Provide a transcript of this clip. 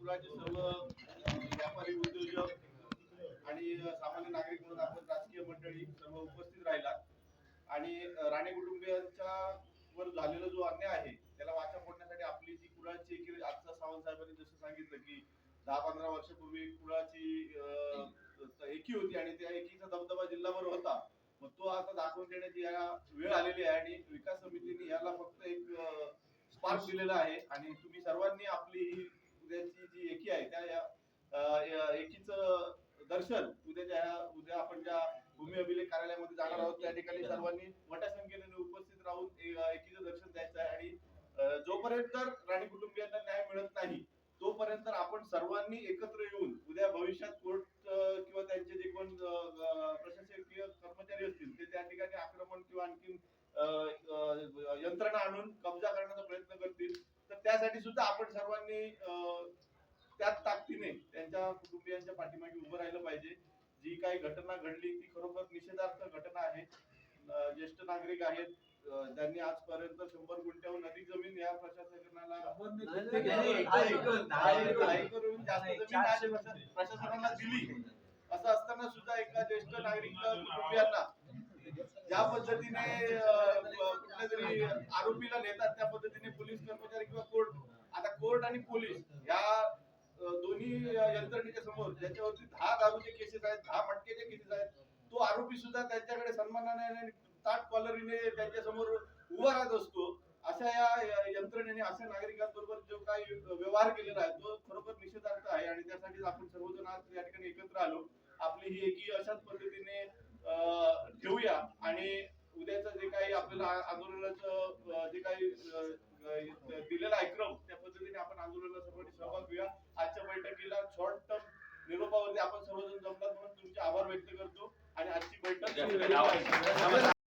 कुळाचे सर्व व्यापारी उद्योजक आणि सामान्य नागरिक म्हणून आपण राजकीय मंडळी सर्व उपस्थित राहिला. आणि राणे कुटुंबियांच्या वर झालेला जो अन्याय आहे त्याला वाचा फोडण्यासाठी आपली जी कुळाची एकी आजचा सावंत साहेबांनी जसं सांगितलं की दहा पंधरा वर्षापूर्वी कुळाची एकी होती आणि त्या एकीचा दबदबा जिल्हाभर होता. मग तो आता दाखवून देण्याची या वेळ आलेली आहे आणि विकास समितीने याला फक्त एक स्पार्क दिलेला आहे. आणि तुम्ही सर्वांनी आपली ही एकी आहे त्या एकीच दर्शन उद्याच्या उद्या आपण ज्या भूमी अभिलेख कार्यालयामध्ये जाणार आहोत त्या ठिकाणी सर्वांनी मोठ्या संख्येने उपस्थित राहून एकीच एकीचं दर्शन द्यायचं आहे आणि जोपर्यंत राणी कुटुंबियांना न्याय मिळत नाही तोपर्यंत आपण सर्वांनी एकत्र येऊन उद्या भविष्यात कोर्ट किंवा त्यांचे जे कोण प्रशासकीय कर्मचारी असतील ते त्या ठिकाणी आक्रमण किंवा आणखी यंत्रणा आणून कब्जा करण्याचा प्रयत्न करतील तर त्यासाठी सुद्धा आपण सर्वांनी त्याच ताकदीने त्यांच्या कुटुंबियांच्या पाठीमागे उभं राहिलं पाहिजे. जी काही घटना घडली ती खरोखर निषेधार्थ घटना आहे. ज्येष्ठ नागरिक आहेत. ज्यांनी आजपर्यंत शंभर गुंठ्याहून अधिक जमीन या प्रशासनाला प्रशासनाला दिली. असं असताना सुद्धा एका ज्येष्ठ नागरिक कुटुंबियांना ज्या पद्धतीने अ, कुठल्या तरी आरोपीला नेतात त्या पद्धतीने पोलीस कर्मचारी किंवा कोर्ट आता कोर्ट आणि पोलीस या दोन्ही यंत्रणेच्या समोर ज्याच्यावरती दहा दारूचे केसेस आहेत दहा मटकेचे केसेस आहेत तो आरोपी सुद्धा त्यांच्याकडे सन्मानाने ताट कॉलरीने त्यांच्यासमोर उभा राहत असतो. अशा या यंत्रणेने अशा नागरिकांबरोबर जो काही व्यवहार केलेला आहे तो खरोखर निषेधार्थ आहे आणि त्यासाठीच आपण सर्वजण आज या ठिकाणी एकत्र आलो. आपली ही एकी अशाच पद्धतीने ठेवूया आणि उद्याचं जे काही आपल्याला आंदोलनाचं जे काही दिलेला आहे क्रम त्या आपण सर्वजण जमलात म्हणून तुमचे आभार व्यक्त करतो आणि आजची बैठक